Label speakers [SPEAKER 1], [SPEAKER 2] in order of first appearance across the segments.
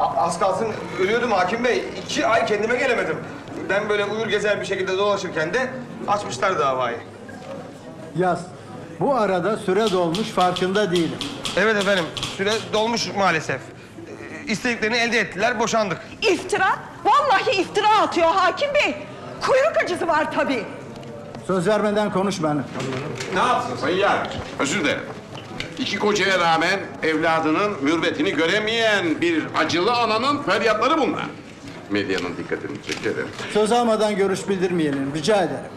[SPEAKER 1] A- Az kalsın ölüyordum hakim bey. İki ay kendime gelemedim. Ben böyle uyur gezer bir şekilde dolaşırken de açmışlar davayı.
[SPEAKER 2] Yaz. Bu arada süre dolmuş farkında değilim.
[SPEAKER 1] Evet efendim, süre dolmuş maalesef. Ee, İstediklerini elde ettiler, boşandık.
[SPEAKER 3] İftira? Vallahi iftira atıyor hakim bey. Kuyruk acısı var tabii.
[SPEAKER 2] Söz vermeden konuş benimle.
[SPEAKER 4] Ne yapsın Sayın Yargıç? Özür dilerim. İki kocaya rağmen evladının mürvetini göremeyen bir acılı ananın feryatları bunlar. Medyanın dikkatini çekerim.
[SPEAKER 2] Söz almadan görüş bildirmeyelim rica ederim.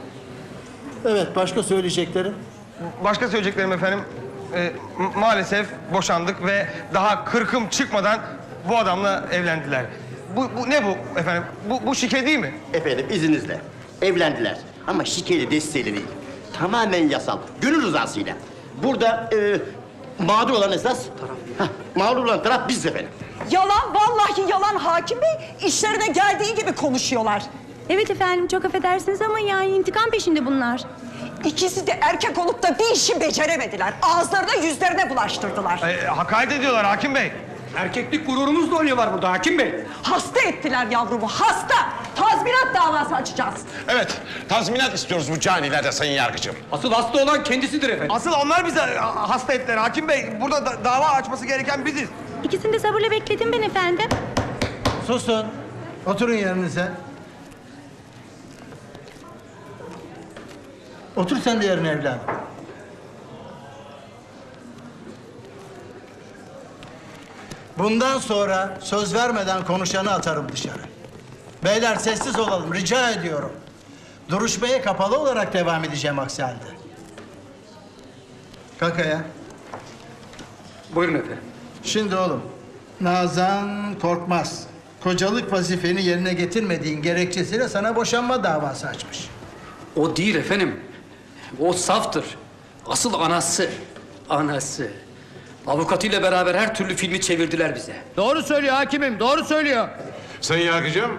[SPEAKER 2] Evet başka söyleyeceklerim.
[SPEAKER 1] Başka söyleyeceklerim efendim, e, m- maalesef boşandık ve daha kırkım çıkmadan bu adamla evlendiler. Bu, bu ne bu efendim? Bu, bu şike değil mi?
[SPEAKER 5] Efendim izninizle. Evlendiler. Ama şikeli desteğiyle değil. Tamamen yasal. Gönül rızasıyla. Burada e, mağdur olan esas taraf. Heh, mağdur olan taraf biz efendim.
[SPEAKER 3] Yalan, vallahi yalan hakim bey. İşlerine geldiği gibi konuşuyorlar.
[SPEAKER 6] Evet efendim çok affedersiniz ama yani intikam peşinde bunlar.
[SPEAKER 3] İkisi de erkek olup da bir işi beceremediler. Ağızlarına yüzlerine bulaştırdılar.
[SPEAKER 1] E, hakaret ediyorlar hakim bey.
[SPEAKER 7] Erkeklik gururumuzla oynuyorlar burada hakim bey.
[SPEAKER 3] Hasta ettiler yavrumu, hasta. Tazminat davası açacağız.
[SPEAKER 4] Evet, tazminat istiyoruz bu canilerden Sayın Yargıcım.
[SPEAKER 7] Asıl hasta olan kendisidir efendim.
[SPEAKER 1] Asıl onlar bize e, hasta ettiler hakim bey. Burada da- dava açması gereken biziz.
[SPEAKER 6] İkisini de sabırla bekledim ben efendim.
[SPEAKER 2] Susun. Oturun yerinize. Otur sen de yerine evladım. Bundan sonra söz vermeden konuşanı atarım dışarı. Beyler sessiz olalım rica ediyorum. Duruşmaya kapalı olarak devam edeceğim aksi halde. Kalk ayağa.
[SPEAKER 7] Buyurun efendim.
[SPEAKER 2] Şimdi oğlum, Nazan Korkmaz. Kocalık vazifeni yerine getirmediğin gerekçesiyle sana boşanma davası açmış.
[SPEAKER 7] O değil efendim. O saftır. Asıl anası. Anası. Avukatıyla beraber her türlü filmi çevirdiler bize.
[SPEAKER 8] Doğru söylüyor hakimim, doğru söylüyor.
[SPEAKER 4] Sayın Yargıcım,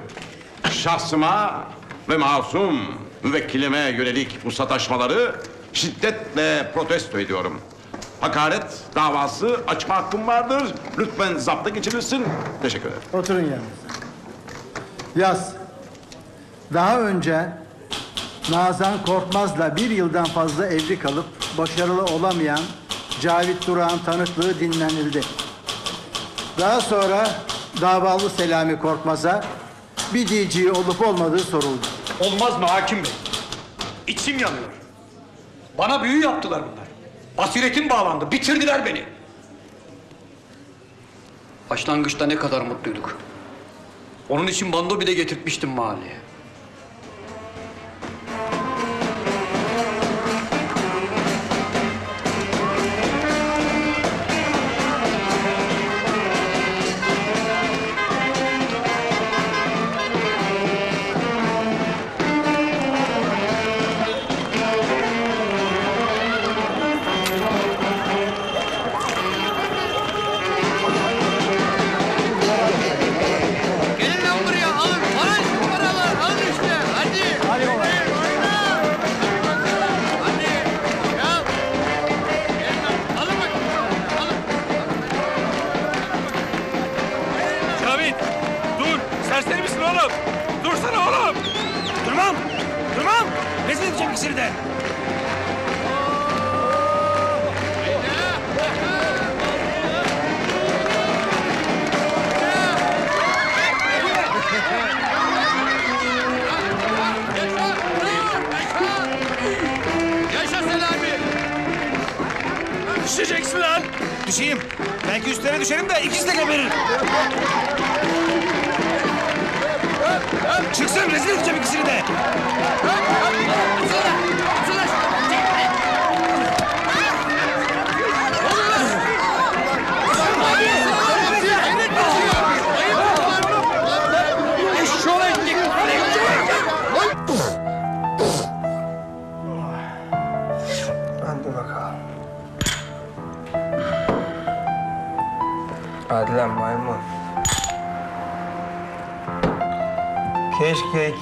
[SPEAKER 4] şahsıma ve masum müvekkilime yönelik bu sataşmaları şiddetle protesto ediyorum. Hakaret davası açma hakkım vardır. Lütfen zapta geçirilsin. Teşekkür ederim.
[SPEAKER 2] Oturun yanınıza. Yaz. Daha önce Nazan Korkmaz'la bir yıldan fazla evli kalıp başarılı olamayan Cavit Durak'ın tanıklığı dinlenildi. Daha sonra davalı Selami Korkmaz'a bir diyeceği olup olmadığı soruldu.
[SPEAKER 7] Olmaz mı hakim bey? İçim yanıyor. Bana büyü yaptılar bunlar. Basiretim bağlandı. Bitirdiler beni. Başlangıçta ne kadar mutluyduk. Onun için bando bile getirtmiştim mahalleye.
[SPEAKER 9] Oğlum? Dursana oğlum. Durmam. Durmam. Rezil edeceğim ikisini de. Düşeceksin lan. Düşeyim. Belki üstlerine düşerim de ikisi de geberir. Çıksın rezil edeceğim ikisini de.
[SPEAKER 1] Hadi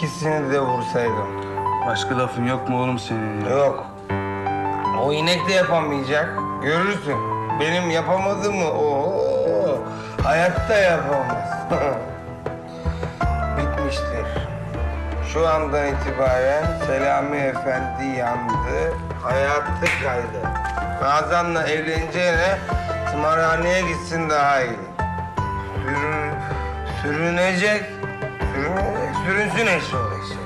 [SPEAKER 1] ikisini de vursaydım.
[SPEAKER 9] Başka lafın yok mu oğlum senin?
[SPEAKER 1] Yok. O inek de yapamayacak. Görürsün. Benim yapamadığımı o
[SPEAKER 10] Hayatta yapamaz. Bitmiştir. Şu andan itibaren Selami Efendi yandı, hayatı kaydı. Nazan'la evleneceğine tımarhaneye gitsin daha iyi. Sürün, sürünecek, sürünecek, sürünsün eşeği eşeği.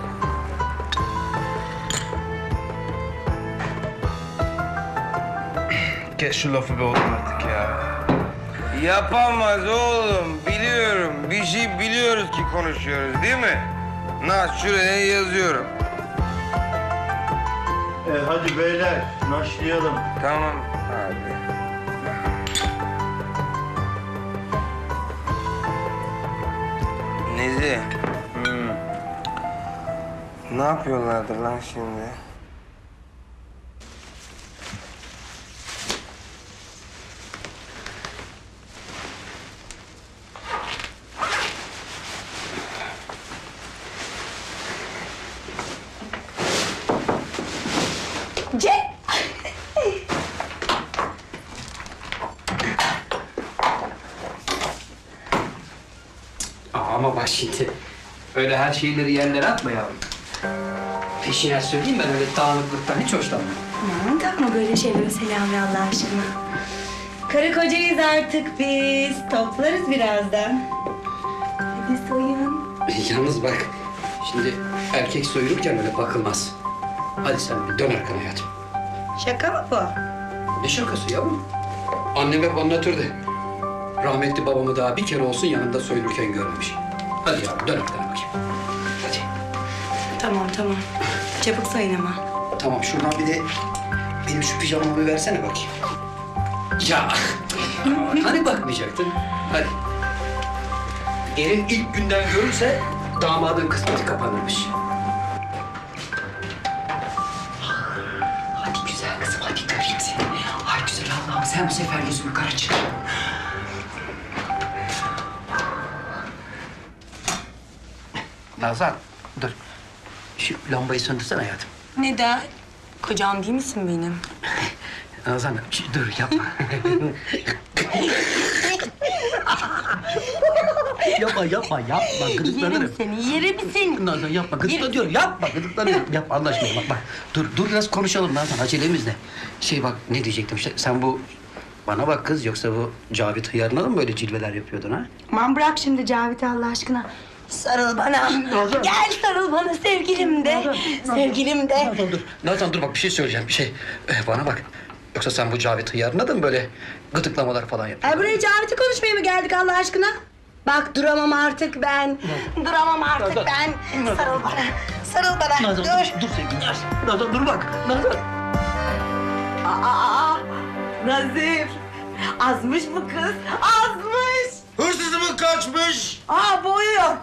[SPEAKER 10] Kes şu lafı be oğlum artık ya. Yapamaz oğlum, biliyorum. Bir şey biliyoruz ki konuşuyoruz değil mi? Naz şuraya yazıyorum.
[SPEAKER 2] E, hadi beyler başlayalım.
[SPEAKER 10] Tamam abi. Nezi. Ne yapıyorlardır lan şimdi?
[SPEAKER 3] Ce...
[SPEAKER 7] Aa, ama bak şimdi öyle her şeyleri yerlere atma yavrum. Peşine söyleyeyim ben öyle dağınıklıktan hiç hoşlanmam.
[SPEAKER 6] Aman takma böyle şeylere Selami Allah aşkına. Karı kocayız artık biz. Toplarız birazdan. Hadi soyun.
[SPEAKER 7] Yalnız bak şimdi erkek soyulurken öyle bakılmaz. Hadi sen bir dön arkana hayatım.
[SPEAKER 6] Şaka mı bu?
[SPEAKER 7] Ne şakası yavrum? Annem hep anlatırdı. Rahmetli babamı daha bir kere olsun yanında soyulurken görmemiş. Hadi yavrum dön arkana bakayım.
[SPEAKER 6] Tamam. Çabuk soyun ama.
[SPEAKER 7] Tamam şuradan bir de benim şu pijamamı bir versene bakayım. Ya hani bakmayacaktın? Hadi. Elin ilk günden görürse damadın kısmeti kapanırmış. Hadi güzel kızım hadi göreyim seni. Ay güzel Allah'ım sen bu sefer yüzümü kara çıkar. Nazan dur. Şu lambayı söndürsene hayatım.
[SPEAKER 6] Neden? Kocam değil misin benim?
[SPEAKER 7] Nazan dur yapma. yapma yapma yapma gıdıklanırım.
[SPEAKER 6] seni, yerim seni.
[SPEAKER 7] Nazan yapma gıdıklanıyorum yapma gıdıklanıyorum. Yapma Allah aşkına bak bak. Dur dur biraz konuşalım Nazan acelemizle. Şey bak ne diyecektim işte sen bu bana bak kız yoksa bu Cavit Hıyar'ına da mı böyle cilveler yapıyordun ha?
[SPEAKER 6] Aman bırak şimdi Cavit'i Allah aşkına. Sarıl bana. Gel sarıl bana sevgilim de. Sevgilim de.
[SPEAKER 7] Nazan dur. Nazan dur bak bir şey söyleyeceğim bir şey. Eh, bana bak. Yoksa sen bu Cavit Hıyar'ına da mı böyle gıdıklamalar falan yapıyordun?
[SPEAKER 6] E buraya Cavit'i konuşmaya mı geldik Allah aşkına? Bak duramam artık ben. Duramam artık ben. Sarıl bana. Sarıl bana.
[SPEAKER 7] Nazan
[SPEAKER 6] Dur.
[SPEAKER 7] dur, dur sevgilim. Nazan dur bak. Nazan.
[SPEAKER 3] Aa, Nazif. Azmış bu kız. Azmış.
[SPEAKER 10] Hırsızımı kaçmış.
[SPEAKER 3] Aa boğuyor. Boğuyor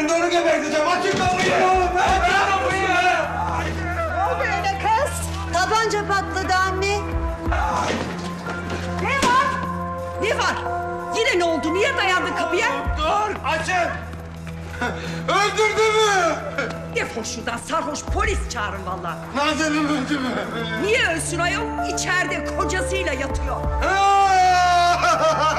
[SPEAKER 3] öldü.
[SPEAKER 10] Ben de onu geberteceğim. Açın kapıyı oğlum. Açın kapıyı.
[SPEAKER 3] Ne öyle kız?
[SPEAKER 6] Tabanca patladı anne.
[SPEAKER 3] Ne var? Ne var? Yine ne oldu? Niye dayandın kapıya?
[SPEAKER 10] Dur açın. Öldürdü mü?
[SPEAKER 3] Defol şuradan sarhoş polis çağırın vallahi.
[SPEAKER 10] Nazan'ım öldü mü?
[SPEAKER 3] Niye ölsün ayol? İçeride kocasıyla yatıyor.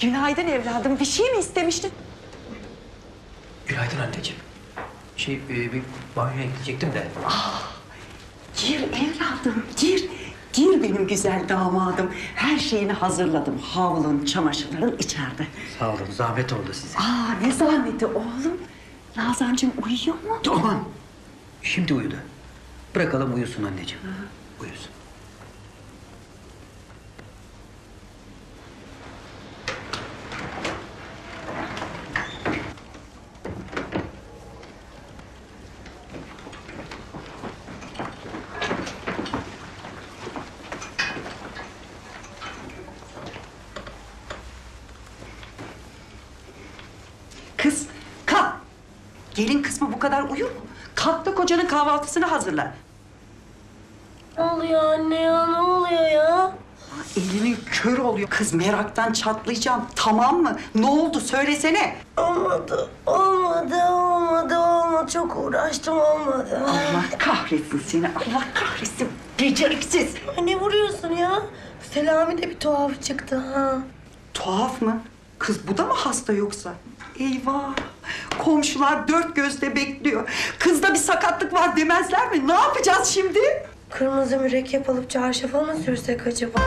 [SPEAKER 3] Günaydın evladım. Bir şey mi istemiştin?
[SPEAKER 7] Günaydın anneciğim. Şey e, bir banyoya gidecektim de.
[SPEAKER 3] Gir evladım, gir. Gir benim güzel damadım. Her şeyini hazırladım. Havlun, çamaşırların içeride.
[SPEAKER 7] Sağ olun zahmet oldu size.
[SPEAKER 3] Aa ne zahmeti oğlum. Nazancığım uyuyor mu?
[SPEAKER 7] Aman. Şimdi uyudu. Bırakalım uyusun anneciğim. Uyusun.
[SPEAKER 3] Bu kadar uyur mu? Kalk da kocanın kahvaltısını hazırla.
[SPEAKER 6] Ne oluyor anne ya? Ne oluyor ya?
[SPEAKER 3] Elimin kör oluyor. Kız meraktan çatlayacağım. Tamam mı? Ne oldu? Söylesene.
[SPEAKER 6] Olmadı, olmadı, olmadı, olmadı. Çok uğraştım, olmadı.
[SPEAKER 3] Allah kahretsin seni. Allah kahretsin. Beceriksiz.
[SPEAKER 6] Ay, Ne vuruyorsun ya? Selami de bir tuhaf çıktı ha.
[SPEAKER 3] Tuhaf mı? Kız bu da mı hasta yoksa? Eyvah! Komşular dört gözle bekliyor. Kızda bir sakatlık var demezler mi? Ne yapacağız şimdi?
[SPEAKER 6] Kırmızı mürekkep alıp çarşafa mı sürsek acaba?